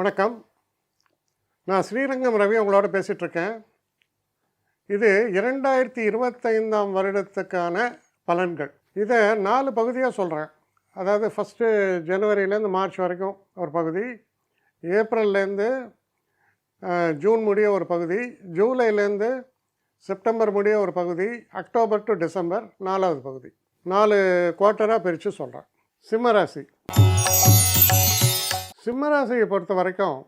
வணக்கம். நான் ஸ்ரீரங்கம் ரவி உங்களோட பேசிகிட்ருக்கேன் இது இரண்டாயிரத்தி இருபத்தைந்தாம் வருடத்துக்கான பலன்கள். இதை நாலு பகுதியாக சொல்கிறேன் அதாவது ஃபஸ்ட்டு ஜனவரியிலேருந்து மார்ச் வரைக்கும் ஒரு பகுதி ஏப்ரல்லேருந்து ஜூன் முடிய ஒரு பகுதி ஜூலைலேருந்து செப்டம்பர் முடிய ஒரு பகுதி அக்டோபர் டு டிசம்பர் நாலாவது பகுதி. நாலு குவார்ட்டராக பிரித்து சொல்கிறேன் சிம்மராசி. சிம்மராசியை பொறுத்த வரைக்கும்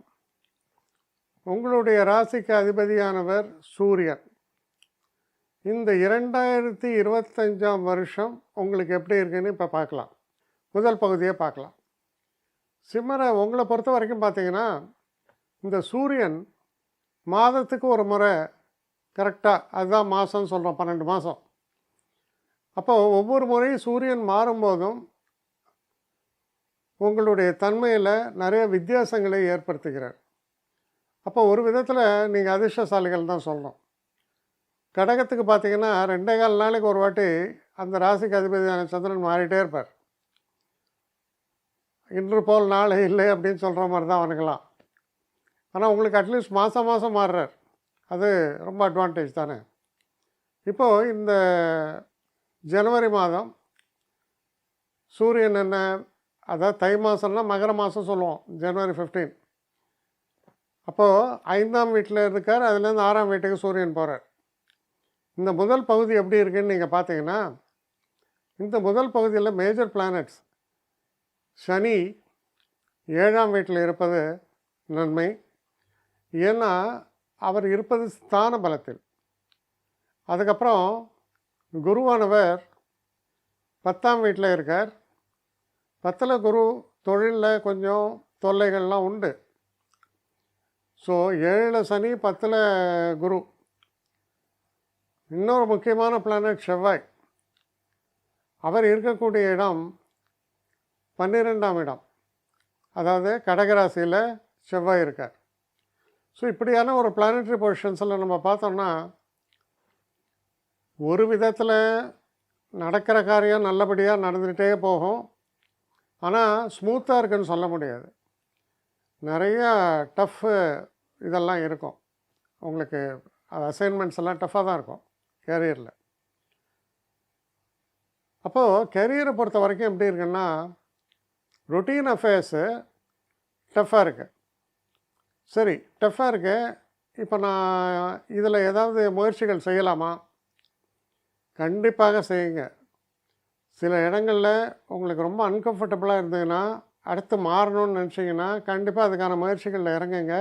உங்களுடைய ராசிக்கு அதிபதியானவர் சூரியன். இந்த இரண்டாயிரத்தி இருபத்தஞ்சாம் வருஷம் உங்களுக்கு எப்படி இருக்குன்னு இப்போ பார்க்கலாம். முதல் பகுதியை பார்க்கலாம். சிம்மரை உங்களை பொறுத்த வரைக்கும் பார்த்தீங்கன்னா இந்த சூரியன் மாதத்துக்கு ஒரு முறை கரெக்டாக அதுதான் மாதம்னு சொல்கிறோம் பன்னெண்டு மாதம் அப்போ ஒவ்வொரு முறையும் சூரியன் மாறும்போதும் உங்களுடைய தன்மையில் நிறைய வித்தியாசங்களை ஏற்படுத்துகிறார். அப்போ ஒரு விதத்தில் நீங்கள் அதிர்ஷ்டசாலிகள் தான் சொல்லணும். கடகத்துக்கு பார்த்தீங்கன்னா ரெண்டே கால் நாளைக்கு ஒரு வாட்டி அந்த ராசிக்கு அதிபதியான சந்திரன் மாறிட்டே இருப்பார். இன்று போல் நாளை இல்லை அப்படின்னு சொல்கிற மாதிரி தான் அவனுங்களாம் ஆனால் உங்களுக்கு அட்லீஸ்ட் மாதம் மாதம் மாறுறார். அது ரொம்ப அட்வான்டேஜ் தானே. இப்போது இந்த ஜனவரி மாதம் சூரியன் என்ன அதாவது தை மாதம்னா மகர மாதம் சொல்லுவோம் ஜனவரி 15 அப்போது ஐந்தாம் வீட்டில் இருக்கார் அதுலேருந்து ஆறாம் வீட்டுக்கு சூரியன் போகிறார் இந்த முதல் பகுதி எப்படி இருக்குன்னு நீங்கள் பார்த்தீங்கன்னா இந்த முதல் பகுதியில் மேஜர் பிளானட்ஸ் சனி ஏழாம் வீட்டில் இருப்பது நன்மை. ஏன்னா அவர் இருப்பது ஸ்தான பலத்தில். அதுக்கப்புறம் குருவானவர் பத்தாம் வீட்டில் இருக்கார் பத்தில் குரு தொழிலில் கொஞ்சம் தொல்லைகள்லாம் உண்டு. ஸோ ஏழில் சனி பத்தில் குரு. இன்னொரு முக்கியமான பிளானட் செவ்வாய். அவர் இருக்கக்கூடிய இடம் பன்னிரெண்டாம் இடம். அதாவது கடகராசியில் செவ்வாய் இருக்கார். ஸோ இப்படியான ஒரு பிளானட்ரி பொசிஷன்ஸில் நம்ம பார்த்தோம்னா ஒரு விதத்தில் நடக்கிற காரியம் நல்லபடியாக நடந்துகிட்டே போகும். ஆனால் ஸ்மூத்தாக இருக்குன்னு சொல்ல முடியாது. நிறையா டஃப்பு இதெல்லாம் இருக்கும். உங்களுக்கு அது அசைன்மெண்ட்ஸ் எல்லாம் டஃப்பாக தான் இருக்கும் கேரியரில் அப்போது கெரியரை பொறுத்த வரைக்கும் எப்படி இருக்குன்னா ரொட்டீன் அஃபேர்ஸு டஃப்பாக இருக்குது சரி டஃப்பாக இருக்குது இப்போ நான் இதில் ஏதாவது முயற்சிகள் செய்யலாமா? கண்டிப்பாக செய்யுங்க. சில இடங்களில் உங்களுக்கு ரொம்ப அன்கம்ஃபர்டபுளாக இருந்ததுன்னா அடுத்து மாறணும்னு நினச்சிங்கன்னா கண்டிப்பாக அதுக்கான முயற்சிகளில் இறங்குங்க.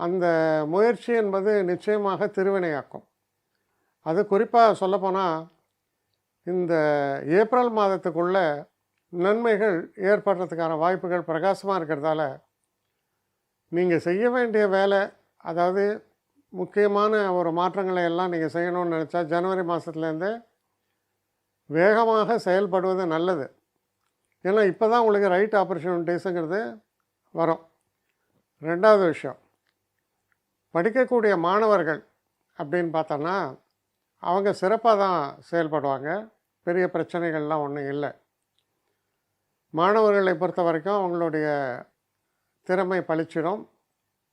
அந்த முயற்சி என்பது நிச்சயமாக திருவினையாக்கும். அது குறிப்பாக சொல்லப்போனால் இந்த ஏப்ரல் மாதத்துக்குள்ள நன்மைகள் ஏற்படுறதுக்கான வாய்ப்புகள் பிரகாசமாக இருக்கிறதால நீங்கள் செய்ய வேண்டிய வேலை அதாவது முக்கியமான ஒரு மாற்றங்களை எல்லாம் நீங்கள் செய்யணும்னு நினச்சா ஜனவரி மாதத்துலேருந்து வேகமாக செயல்படுவது நல்லது. ஏன்னா இப்போ தான் உங்களுக்கு ரைட் ஆப்பர்ச்சுனிட்டிஸுங்கிறது வரும். ரெண்டாவது விஷயம் படிக்கக்கூடிய மாணவர்கள் அப்படின்னு பார்த்தோன்னா அவங்க சிறப்பாக தான் செயல்படுவாங்க. பெரிய பிரச்சனைகள்லாம் ஒன்றும் இல்லை. மாணவர்களை பொறுத்த வரைக்கும் அவங்களுடைய திறமை பளிச்சிடும்.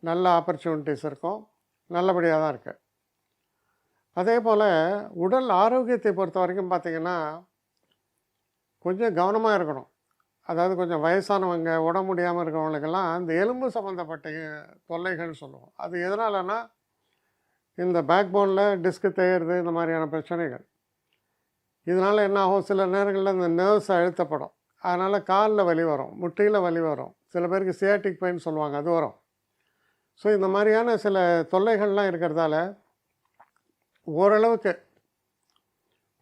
நல்ல ஆப்பர்ச்சுனிட்டிஸ் இருக்கும். நல்லபடியாக தான் இருக்குது அதே போல் உடல் ஆரோக்கியத்தை பொறுத்த வரைக்கும் பார்த்திங்கன்னா கொஞ்சம் கவனமாக இருக்கணும். அதாவது கொஞ்சம் வயசானவங்க உடம்பு முடியாமல் இருக்கிறவங்களுக்கெல்லாம் இந்த எலும்பு சம்மந்தப்பட்ட தொல்லைகள்னு சொல்லுவோம். அது எதனாலனா இந்த பேக் போனில் டிஸ்க்கு தேயிறது இந்த மாதிரியான பிரச்சனைகள். இதனால் என்ன ஆகும்? சில நேரங்களில் இந்த நர்வ்ஸ் அழுத்தப்படும். அதனால் காலில் வலி வரும் முட்டியில் வலி வரும். சில பேருக்கு சியாட்டிக் பெயின் சொல்லுவாங்க அது வரும். ஸோ இந்த மாதிரியான சில தொல்லைகள்லாம் இருக்கிறதால ஓரளவுக்கு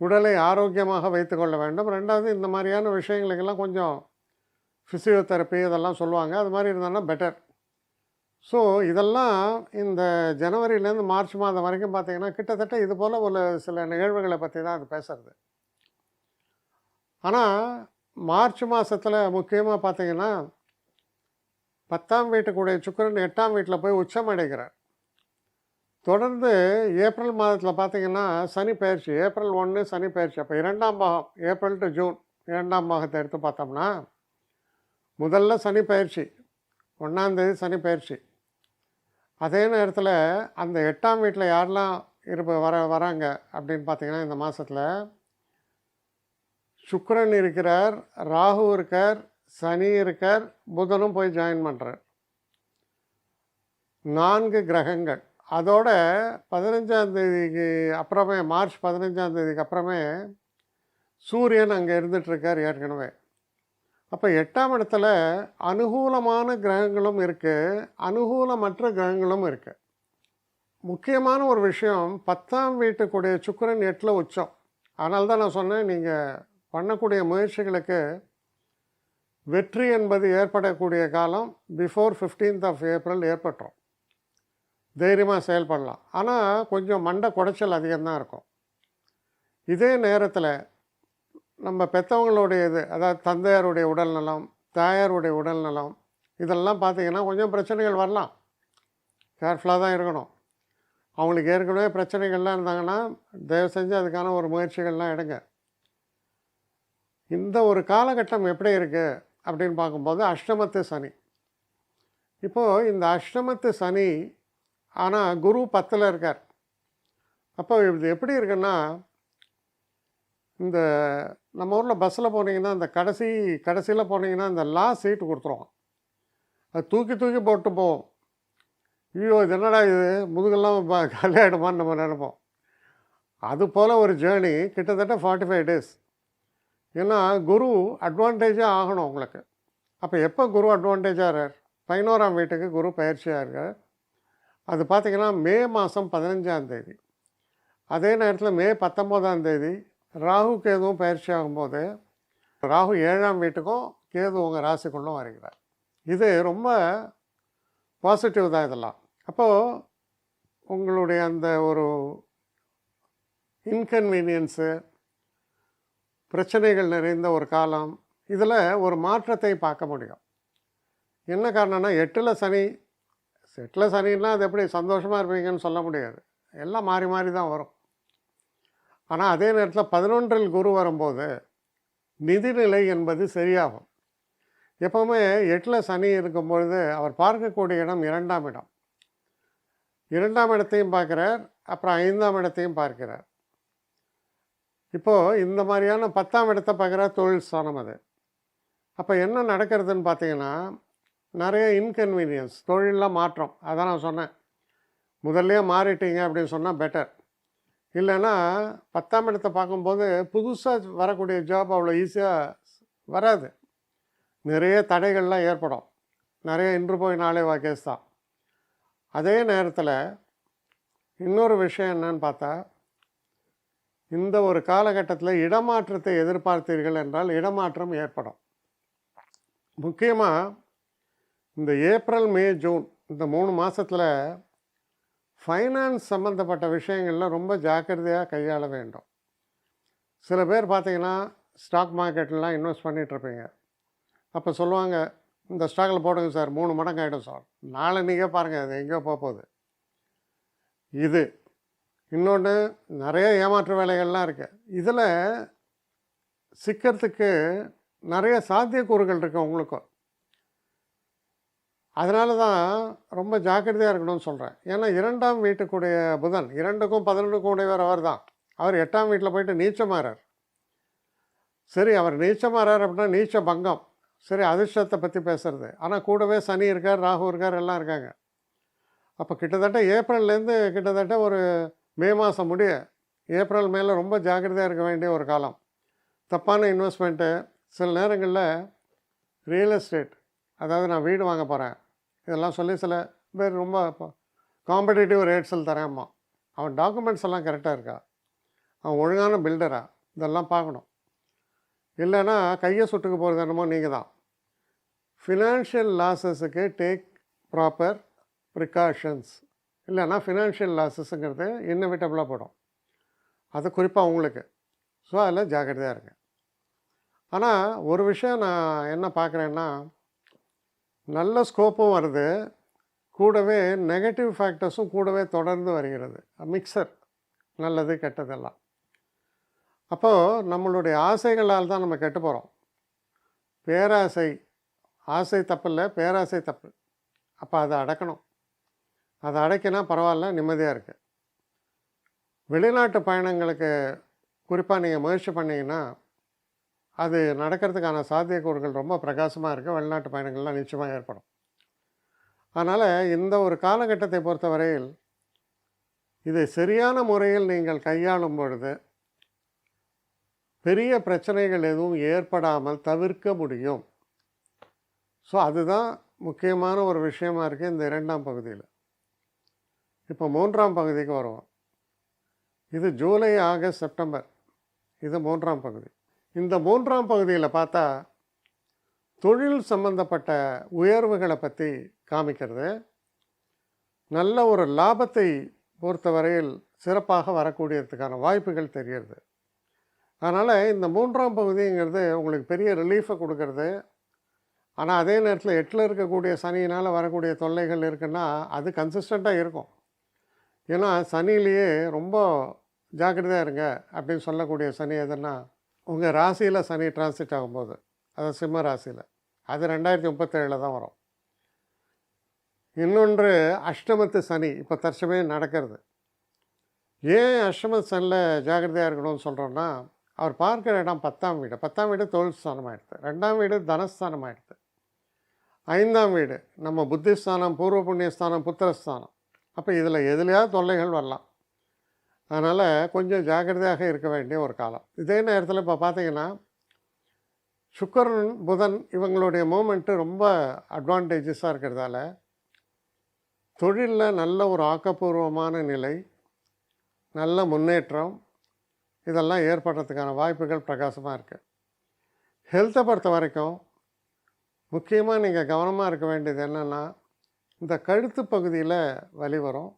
உடலை ஆரோக்கியமாக வைத்துக்கொள்ள வேண்டும். ரெண்டாவது இந்த மாதிரியான விஷயங்களுக்கெல்லாம் கொஞ்சம் ஃபிசியோதெரப்பி இதெல்லாம் சொல்லுவாங்க. அது மாதிரி இருந்தாங்கன்னா பெட்டர் ஸோ இதெல்லாம் இந்த ஜனவரியிலேருந்து மார்ச் மாதம் வரைக்கும் பார்த்திங்கன்னா கிட்டத்தட்ட இது போல் ஒரு சில நிகழ்வுகளை பற்றி தான் அது பேசுகிறது ஆனால் மார்ச் மாதத்தில் முக்கியமாக பார்த்தீங்கன்னா பத்தாம் வீட்டுக்குடைய சுக்கரன் எட்டாம் வீட்டில் போய் உச்சம் அடைகிறார். தொடர்ந்து ஏப்ரல் மாதத்தில் பார்த்தீங்கன்னா சனி பயிற்சி ஏப்ரல் ஒன்று சனி பயிற்சி. அப்போ இரண்டாம் பாகம் ஏப்ரல் டு ஜூன் இரண்டாம் பாகத்தை எடுத்து பார்த்தோம்னா முதல்ல சனி பயிற்சி ஒன்றாந்தேதி சனி பயிற்சி. அதே நேரத்தில் அந்த எட்டாம் வீட்டில் யாரெல்லாம் இருப்ப வர வராங்க அப்படின்னு பார்த்தீங்கன்னா இந்த மாதத்தில் சுக்கரன் இருக்கிறார் ராகு இருக்கார் சனி இருக்கார் புதனும் போய் ஜாயின் பண்ணுறார் நான்கு கிரகங்கள். அதோட பதினஞ்சாம் தேதிக்கு அப்புறமே மார்ச் பதினஞ்சாம் தேதிக்கு அப்புறமே சூரியன் அங்கே இருந்துகிட்ருக்கார் ஏற்கனவே. அப்போ எட்டாம் இடத்துல அனுகூலமான கிரகங்களும் இருக்குது அனுகூலமற்ற கிரகங்களும் இருக்குது முக்கியமான ஒரு விஷயம் பத்தாம் வீட்டுக்குடைய சுக்கிரன் எட்டில் உச்சம். அதனால தான் நான் சொன்னேன் நீங்கள் பண்ணக்கூடிய முயற்சிகளுக்கு வெற்றி என்பது ஏற்படக்கூடிய காலம் பிஃபோர் ஃபிஃப்டீன்த் ஆஃப் ஏப்ரல் ஏற்பட்டுரும் தைரியமாக செயல்படலாம் ஆனால் கொஞ்சம் மண்டை குடைச்சல் அதிகம்தான் இருக்கும். இதே நேரத்தில் நம்ம பெற்றவங்களுடைய இது அதாவது தந்தையாருடைய உடல்நலம் தாயாருடைய உடல்நலம் இதெல்லாம் பார்த்தீங்கன்னா கொஞ்சம் பிரச்சனைகள் வரலாம். கேர்ஃபுல்லாக தான் இருக்கணும். அவங்களுக்கு ஏற்கனவே பிரச்சனைகள்லாம் இருந்தாங்கன்னா தயவு செஞ்சு அதுக்கான ஒரு முயற்சிகள்லாம் எடுங்க. இந்த ஒரு காலகட்டம் எப்படி இருக்குது அப்படின்னு பார்க்கும்போது அஷ்டமத்து சனி. இப்போது இந்த அஷ்டமத்து சனி ஆனால் குரு பத்தில் இருக்கார். அப்போ இது எப்படி இருக்குன்னா இந்த நம்ம ஊரில் பஸ்ஸில் போனீங்கன்னா இந்த கடைசி கடைசியில் போனீங்கன்னா இந்த லாஸ்ட் சீட்டு கொடுத்துருவோம் அது தூக்கி தூக்கி போட்டு போவோம். ஐயோ இது என்னடா இது? முதுகெல்லாம் ப- நம்ம நினைப்போம். அது போல் ஒரு ஜேர்னி கிட்டத்தட்ட ஃபார்ட்டி ஃபைவ் டேஸ் ஏன்னா குரு அட்வான்டேஜாக ஆகணும் உங்களுக்கு. அப்போ எப்போ குரு அட்வான்டேஜாக இருக்கார்? பதினோராம் வீட்டுக்கு குரு பயிற்சியாக இருக்கார். அது பார்த்திங்கன்னா மே மாதம் பதினஞ்சாம் தேதி. அதே நேரத்தில் மே பத்தொம்போதாம் தேதி ராகு கேதுவும் பயிற்சி ஆகும்போது ராகு ஏழாம் வீட்டுக்கும் கேது உங்கள் ராசிக்குள்ளும் வருகிறார். இது ரொம்ப பாசிட்டிவ் தான் இதெல்லாம். அப்போது உங்களுடைய அந்த ஒரு இன்கன்வீனியன்ஸு பிரச்சனைகள் நிறைந்த ஒரு காலம் இதில் ஒரு மாற்றத்தை பார்க்க முடியும். என்ன காரணம்னா எட்டில் சனி செட்டில் சனின்னா அது எப்படி சந்தோஷமாக இருப்பீங்கன்னு சொல்ல முடியாது. எல்லாம் மாறி மாறி தான் வரும். ஆனால் அதே நேரத்தில் பதினொன்றில் குரு வரும்போது நிதிநிலை என்பது சரியாகும். எப்போவுமே எட்டில் சனி இருக்கும் பொழுது அவர் பார்க்கக்கூடிய இடம் இரண்டாம் இடம். இரண்டாம் இடத்தையும் பார்க்குறார் அப்புறம் ஐந்தாம் இடத்தையும் பார்க்கிறார். இப்போது இந்த மாதிரியான பத்தாம் இடத்தை பார்க்குற தொழில் ஸ்தானம் அது. அப்போ என்ன நடக்கிறதுன்னு பார்த்தீங்கன்னா நிறைய இன்கன்வீனியன்ஸ் தொழிலில் மாற்றம். அதான் நான் சொன்னேன். முதல்லையே மாறிட்டீங்க அப்படின்னு சொன்னால் பெட்டர் இல்லைன்னா பத்தாம் இடத்தை பார்க்கும்போது புதுசாக வரக்கூடிய ஜாப் அவ்வளோ ஈஸியாக வராது. நிறைய தடைகள்லாம் ஏற்படும். நிறைய இன்று போய் நாளே வா கேஸ் தான். அதே நேரத்தில் இன்னொரு விஷயம் என்னன்னு பார்த்தா இந்த ஒரு காலகட்டத்தில் இடமாற்றத்தை எதிர்பார்த்தீர்கள் என்றால் இடமாற்றம் ஏற்படும். முக்கியமாக இந்த ஏப்ரல் மே ஜூன் இந்த மூணு மாதத்தில் ஃபைனான்ஸ் சம்மந்தப்பட்ட விஷயங்களில் ரொம்ப ஜாக்கிரதையாக கையாள வேண்டும். சில பேர் பார்த்தீங்கன்னா ஸ்டாக் மார்க்கெட்லாம் இன்வெஸ்ட் பண்ணிகிட்ருப்பீங்க அப்போ சொல்லுவாங்க இந்த ஸ்டாக்கில் போடுங்க சார் மூணு மடங்கு ஆகிடும் சார். நாளை நீங்கள் பாருங்கள் அது எங்கேயோ போக போகுது. இது. இன்னொன்று நிறைய ஏமாற்று வேலைகள்லாம் இருக்குது இதில் சிக்கிறதுக்கு நிறைய சாத்தியக்கூறுகள் இருக்குது உங்களுக்கும். அதனால தான் ரொம்ப ஜாக்கிரதையாக இருக்கணும்னு சொல்கிறேன் ஏன்னா இரண்டாம் வீட்டுக்குடைய புதன் இரண்டுக்கும் பதினொன்றுக்கும் உடையவர் அவர் தான். அவர் எட்டாம் வீட்டில் போயிட்டு நீச்சமாறார். சரி அவர் நீச்சமாறார் அப்படின்னா நீச்ச பங்கம். சரி அதிர்ஷ்டத்தை பற்றி பேசுறது. ஆனால் கூடவே சனி இருக்கார் ராகு இருக்கார் எல்லாம் இருக்காங்க. அப்போ கிட்டத்தட்ட ஏப்ரல்லேருந்து கிட்டத்தட்ட ஒரு மே மாதம் முடிய ஏப்ரல் மேலே ரொம்ப ஜாக்கிரதையாக இருக்க வேண்டிய ஒரு காலம். தப்பான இன்வெஸ்ட்மெண்ட்டு. சில நேரங்களில் ரியல் எஸ்டேட் அதாவது நான் வீடு வாங்க போகிறேன் இதெல்லாம் சொல்லி சில பேர் ரொம்ப காம்படேட்டிவ் ரேட்ஸில் தரேம்மா அவன் டாக்குமெண்ட்ஸ் எல்லாம் கரெக்டாக இருக்கா? அவன் ஒழுங்கான பில்டரா இதெல்லாம் பார்க்கணும். இல்லைன்னா கையை சுட்டுக்கு போகிறது என்னமோ நீங்கள் தான். ஃபினான்ஷியல் லாஸஸுக்கு டேக் ப்ராப்பர் ப்ரிகாஷன்ஸ் இல்லைன்னா ஃபினான்ஷியல் லாஸஸுங்கிறது இன்னவிட்டபிளாக போடும். அது குறிப்பாக உங்களுக்கு. ஸோ அதில் ஜாக்கிரதையாக இருங்க. ஆனால் ஒரு விஷயம் நான் என்ன பார்க்குறேன்னா நல்ல ஸ்கோப்பும் வருது. கூடவே நெகட்டிவ் ஃபேக்டர்ஸும் கூடவே தொடர்ந்து வருகிறது. மிக்சர் நல்லது கெட்டதெல்லாம். அப்போது நம்மளுடைய ஆசைகளால் தான் நம்ம கெட்டு போகிறோம் பேராசை ஆசை தப்பு இல்லை பேராசை தப்பு. அப்போ அதை அடக்கணும். அதை அடைக்கினா பரவாயில்ல நிம்மதியாக இருக்குது வெளிநாட்டு பயணங்களுக்கு குறிப்பாக நீங்கள் முயற்சி பண்ணிங்கன்னா அது நடக்கிறதுக்கான சாத்தியக்கூறுகள் ரொம்ப பிரகாசமாக இருக்குது வெளிநாட்டு பயணங்கள்லாம் நிச்சயமாக ஏற்படும். அதனால் இந்த ஒரு காலகட்டத்தை பொறுத்தவரையில் இதை சரியான முறையில் நீங்கள் கையாளும் பொழுது பெரிய பிரச்சனைகள் எதுவும் ஏற்படாமல் தவிர்க்க முடியும். ஸோ அதுதான் முக்கியமான ஒரு விஷயமா இருக்குது இந்த இரண்டாம் பகுதியில். இப்போ மூன்றாம் பகுதிக்கு வருவோம். இது ஜூலை ஆகஸ்ட் செப்டம்பர். இது மூன்றாம் பகுதி. இந்த மூன்றாம் பகுதியில் பார்த்தா தொழில் சம்பந்தப்பட்ட உயர்வுகளை பற்றி காமிக்கிறது. நல்ல ஒரு லாபத்தை பொறுத்தவரையில் சிறப்பாக வரக்கூடியதுக்கான வாய்ப்புகள் தெரிகிறது. அதனால் இந்த மூன்றாம் பகுதிங்கிறது உங்களுக்கு பெரிய ரிலீஃபை கொடுக்கறது. ஆனால் அதே நேரத்தில் எட்டில் இருக்கக்கூடிய சனியினால் வரக்கூடிய தொல்லைகள் இருக்குன்னா அது கன்சிஸ்டண்ட்டாக இருக்கும். ஏன்னா சனிலேயே ரொம்ப ஜாக்கிரதையாக இருங்க அப்படின்னு சொல்லக்கூடிய சனி எதுன்னா உங்கள் ராசியில் சனி டிரான்சிட் ஆகும்போது அது சிம்ம ராசியில் அது ரெண்டாயிரத்தி முப்பத்தேழில் தான் வரும். இன்னொன்று அஷ்டமத்து சனி இப்போ தற்சமயம் நடக்கிறது. ஏன் அஷ்டமத்து சனியில் ஜாக்கிரதையாக இருக்கணும்னு சொல்கிறோன்னா அவர் பார்க்குற இடம் பத்தாம் வீடு. பத்தாம் வீடு தொழில் ஸ்தானம் ஆகிடுது ரெண்டாம் வீடு தனஸ்தானம் ஆகிடுது ஐந்தாம் வீடு நம்ம புத்திஸ்தானம் பூர்வ புண்ணியஸ்தானம் புத்திரஸ்தானம். அப்போ இதில் எதுலையாவது தொல்லைகள் வரலாம். அதனால் கொஞ்சம் ஜாக்கிரதையாக இருக்க வேண்டிய ஒரு காலம். இதே நேரத்தில் இப்போ பார்த்தீங்கன்னா சுக்கரன் புதன் இவங்களுடைய மூமெண்ட்டு ரொம்ப அட்வான்டேஜஸாக இருக்கிறதால தொழிலில் நல்ல ஒரு ஆக்கப்பூர்வமான நிலை நல்ல முன்னேற்றம் இதெல்லாம் ஏற்படுறதுக்கான வாய்ப்புகள் பிரகாசமாக இருக்குது ஹெல்த்தை பொறுத்த வரைக்கும் முக்கியமாக நீங்கள் கவனமாக இருக்க வேண்டியது என்னென்னா இந்த கழுத்து பகுதியில் வலி வரும்.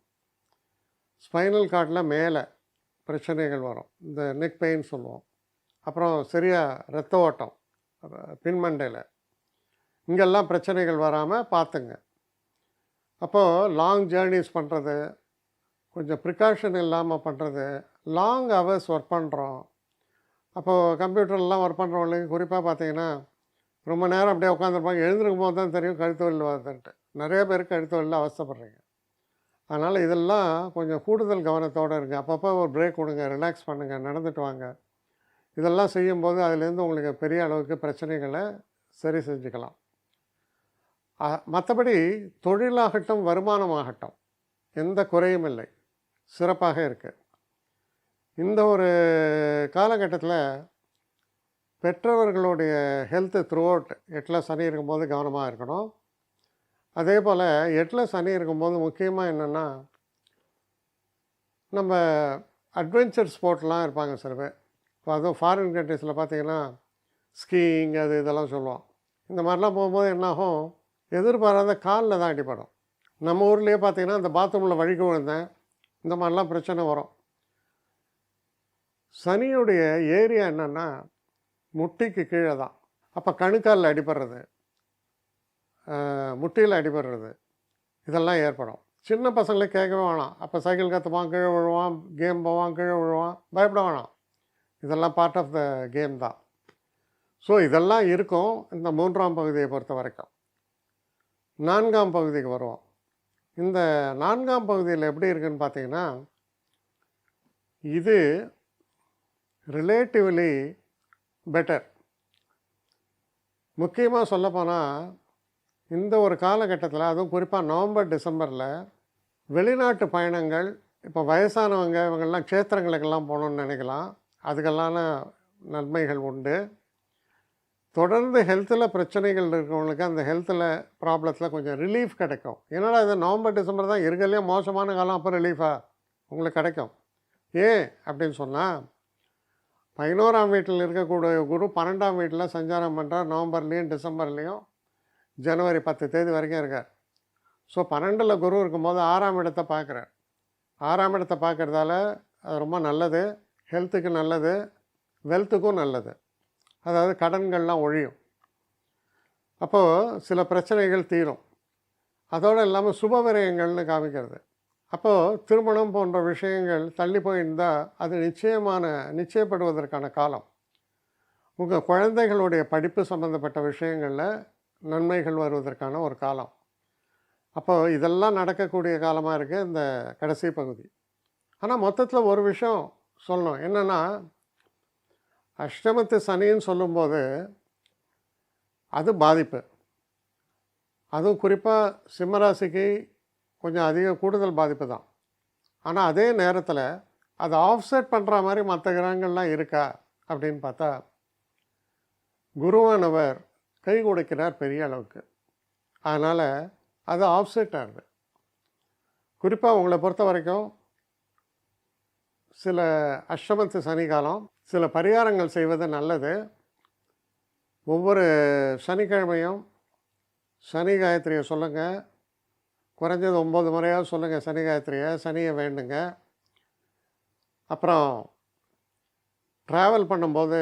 ஸ்பைனல் கார்டில் மேலே பிரச்சனைகள் வரும். இந்த நெக் பெயின் சொல்லுவோம். அப்புறம் சரியாக ரத்த ஓட்டம் பின்மண்டையில். இங்கெல்லாம் பிரச்சனைகள் வராமல் பார்த்துங்க. அப்போது லாங் ஜேர்னிஸ் பண்ணுறது கொஞ்சம் ப்ரிகாஷன் இல்லாமல் பண்ணுறது லாங் ஹவர்ஸ் ஒர்க் பண்ணுறோம். அப்போது கம்ப்யூட்டர்லாம் ஒர்க் பண்ணுறவங்களுக்கு குறிப்பாக பார்த்தீங்கன்னா ரொம்ப நேரம் அப்படியே உட்காந்துருப்பாங்க. எழுந்திருக்கும் போது தான் தெரியும் கழுத்து வலி வருதுன்ட்டு. நிறைய பேருக்கு கழுத்து வலியில் அவஸ்தப்படுறீங்க. அதனால் இதெல்லாம் கொஞ்சம் கூடுதல் கவனத்தோடு இருங்க. அப்பப்போ ஒரு பிரேக் கொடுங்க ரிலாக்ஸ் பண்ணுங்கள் நடந்துட்டு வாங்க. இதெல்லாம் செய்யும்போது அதுலேருந்து உங்களுக்கு பெரிய அளவுக்கு பிரச்சனைகளை சரி செஞ்சுக்கலாம். மற்றபடி தொழிலாகட்டும் வருமானமாகட்டும் எந்த குறையும் இல்லை. சிறப்பாக இருக்குது இந்த ஒரு காலகட்டத்தில் பெற்றவர்களுடைய ஹெல்த்து த்ரூ அவுட் எட்டில் சனி இருக்கும்போது கவனமாக இருக்கணும். அதே போல் எட்டில் சனி இருக்கும்போது முக்கியமாக என்னென்னா நம்ம அட்வென்ச்சர் ஸ்போர்ட்லாம் இருப்பாங்க சில பேர். இப்போ அதுவும் ஃபாரின் கண்ட்ரீஸில் பார்த்தீங்கன்னா ஸ்கீயிங் அது இதெல்லாம் சொல்லுவோம். இந்த மாதிரிலாம் போகும்போது என்னாகும் எதிர்பாராத காலில் தான் அடிப்படும் நம்ம ஊர்லேயே பார்த்தீங்கன்னா அந்த பாத்ரூமில் வழிக்கு விழுந்தேன். இந்த மாதிரிலாம் பிரச்சனை வரும். சனியுடைய ஏரியா என்னென்னா முட்டிக்கு கீழே தான் அப்போ கணுக்காலில் அடிபடுறது. முட்டியில் அடிபடுறது. இதெல்லாம் ஏற்படும். சின்ன பசங்களை கேட்கவே வேணாம். அப்போ சைக்கிள் கற்றுப்பான் கீழே விழுவான் கேம் போவான் கீழே விழுவான் பயப்பட வேணாம். இதெல்லாம் பார்ட் ஆஃப் த கேம் தான். ஸோ இதெல்லாம் இருக்கும் இந்த மூன்றாம் பகுதியை பொறுத்த வரைக்கும். நான்காம் பகுதிக்கு வருவோம். இந்த நான்காம் பகுதியில் எப்படி இருக்குன்னு பார்த்தீங்கன்னா இது ரிலேட்டிவ்லி பெட்டர் முக்கியமாக சொல்லப்போனால் இந்த ஒரு காலகட்டத்தில் அதுவும் குறிப்பாக நவம்பர் டிசம்பரில் வெளிநாட்டு பயணங்கள் இப்போ வயசானவங்க இவங்கெல்லாம் க்ஷேத்திரங்களுக்கெல்லாம் போகணுன்னு நினைக்கலாம். அதுக்கெல்லாம் நன்மைகள் உண்டு. தொடர்ந்து ஹெல்த்தில் பிரச்சனைகள் இருக்கிறவங்களுக்கு அந்த ஹெல்த்தில் ப்ராப்ளத்தில் கொஞ்சம் ரிலீஃப் கிடைக்கும். என்னடா இது நவம்பர் டிசம்பர் தான் இருக்கிறதுலே மோசமான காலம் அப்போ ரிலீஃபாக உங்களுக்கு கிடைக்கும். ஏன் அப்படின்னு சொன்னால் பதினோராம் வீட்டில் இருக்கக்கூடிய குரு பன்னெண்டாம் வீட்டில் சஞ்சாரம் பண்ணுறார் நவம்பர்லேயும் டிசம்பர்லேயும் ஜனவரி பத்து தேதி வரைக்கும் இருக்கார். ஸோ பன்னெண்டில் குரு இருக்கும்போது ஆறாம் இடத்தை பார்க்குறார். ஆறாம் இடத்தை பார்க்குறதால அது ரொம்ப நல்லது. ஹெல்த்துக்கு நல்லது. வெல்த்துக்கும் நல்லது. அதாவது கடன்கள்லாம் ஒழியும். அப்போது சில பிரச்சனைகள் தீரும். அதோடு இல்லாமல் சுப விரயங்கள்னு காமிக்கிறது. அப்போது திருமணம் போன்ற விஷயங்கள் தள்ளி போயிருந்தால் அது நிச்சயமான நிச்சயப்படுவதற்கான காலம். உங்கள் குழந்தைகளுடைய படிப்பு சம்மந்தப்பட்ட விஷயங்களில் நன்மைகள் வருவதற்கான ஒரு காலம். அப்போ இதெல்லாம் நடக்கக்கூடிய காலமாக இருக்குது இந்த கடைசி பகுதி. ஆனால் மொத்தத்தில் ஒரு விஷயம் சொல்லணும். என்னென்னா அஷ்டமத்து சனின்னு சொல்லும்போது அது பாதிப்பு. அதுவும் குறிப்பாக சிம்மராசிக்கு கொஞ்சம் அதிக கூடுதல் பாதிப்பு தான். ஆனால் அதே நேரத்தில் அதை ஆஃப்செட் பண்ணுற மாதிரி மற்ற கிரகங்கள்லாம் இருக்கா அப்படின்னு பார்த்தா குருவானவர் கை கொடுக்கிறார் பெரிய அளவுக்கு. அதனால் அது ஆஃப்செட் ஆகுது. குறிப்பாக உங்களை பொறுத்த வரைக்கும் சில அஷ்டமத்து சனிகாலம் சில பரிகாரங்கள் செய்வது நல்லது. ஒவ்வொரு சனிக்கிழமையும் சனி காயத்ரியை சொல்லுங்கள் குறைஞ்சது ஒம்பது முறையாக சொல்லுங்கள் சனி காயத்ரியை. சனியை வேண்டுங்க. அப்புறம் ட்ராவல் பண்ணும்போது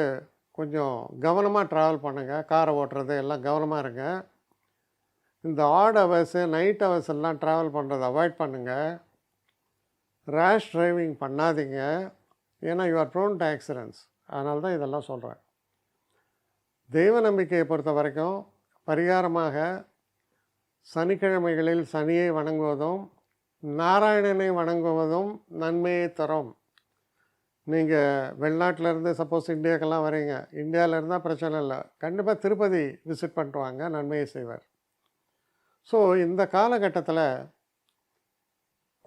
கொஞ்சம் கவனமாக ட்ராவல் பண்ணுங்கள் காரை ஓட்டுறது எல்லாம் கவனமாக இருங்க. இந்த ஆட் ஹவர்ஸு நைட் ஹவர்ஸ் எல்லாம் ட்ராவல் பண்ணுறதை அவாய்ட் பண்ணுங்கள் ரேஷ் டிரைவிங் பண்ணாதீங்க. ஏன்னா யூஆர் ப்ரோன் டு ஆக்சிடென்ட்ஸ் அதனால தான் இதெல்லாம் சொல்கிறேன் தெய்வ நம்பிக்கையை பொறுத்த வரைக்கும் பரிகாரமாக சனிக்கிழமைகளில் சனியை வணங்குவதும் நாராயணனை வணங்குவதும் நன்மையை தரும். நீங்கள் வெளிநாட்டிலேருந்து சப்போஸ் இந்தியாக்கெல்லாம் வரீங்க இந்தியாவில் இருந்தால் பிரச்சனை இல்லை. கண்டிப்பாக திருப்பதி விசிட் பண்ணிட்டு வாங்க நன்மையை செய்வார். ஸோ இந்த காலகட்டத்தில்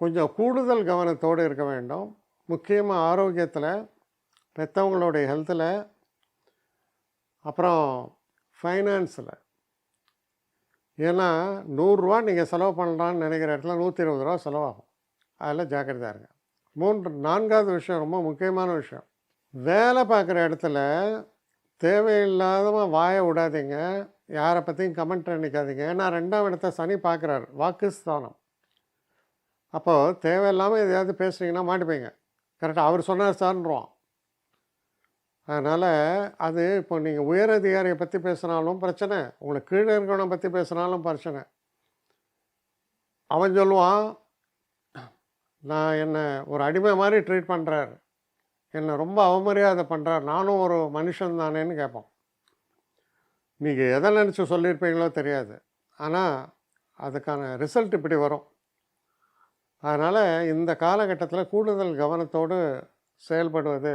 கொஞ்சம் கூடுதல் கவனத்தோடு இருக்க வேண்டும். முக்கியமாக ஆரோக்கியத்தில் பெற்றவங்களுடைய ஹெல்த்தில் அப்புறம் ஃபைனான்ஸில் ஏன்னா நூறுரூவா நீங்கள் செலவு பண்ணலான்னு நினைக்கிற இடத்துல நூற்றி இருபது ரூபா செலவாகும். அதில் ஜாக்கிரதையாக இருங்க. மூன்று நான்காவது விஷயம் ரொம்ப முக்கியமான விஷயம். வேலை பார்க்குற இடத்துல தேவையில்லாதவன் வாயை விடாதீங்க. யாரை பற்றியும் கமெண்ட் பண்ணிக்காதீங்க. ஏன்னா ரெண்டாம் இடத்த சனி பார்க்குறாரு. வாக்குஸ்தானம் அப்போது தேவையில்லாமல் எதையாவது பேசுனீங்கன்னா மாட்டிப்பீங்க. கரெக்டாக அவர் சொன்னார் சார்ன்றோம் அதனால் அது இப்போ நீங்கள் உயர் அதிகாரியை பற்றி பேசுனாலும் பிரச்சனை. உங்களுக்கு கீழே இருக்கிறவனை பற்றி பேசுனாலும் பிரச்சனை. அவன் சொல்லுவான் நான் என்னை ஒரு அடிமை மாதிரி ட்ரீட் பண்ணுறாரு என்னை ரொம்ப அவமரியாதை பண்ணுறார் நானும் ஒரு மனுஷன் தானேன்னு கேட்போம். நீங்கள் எதை நினச்சி சொல்லியிருப்பீங்களோ தெரியாது. ஆனால் அதுக்கான ரிசல்ட் இப்படி வரும். அதனால் இந்த காலகட்டத்தில் கூடுதல் கவனத்தோடு செயல்படுவது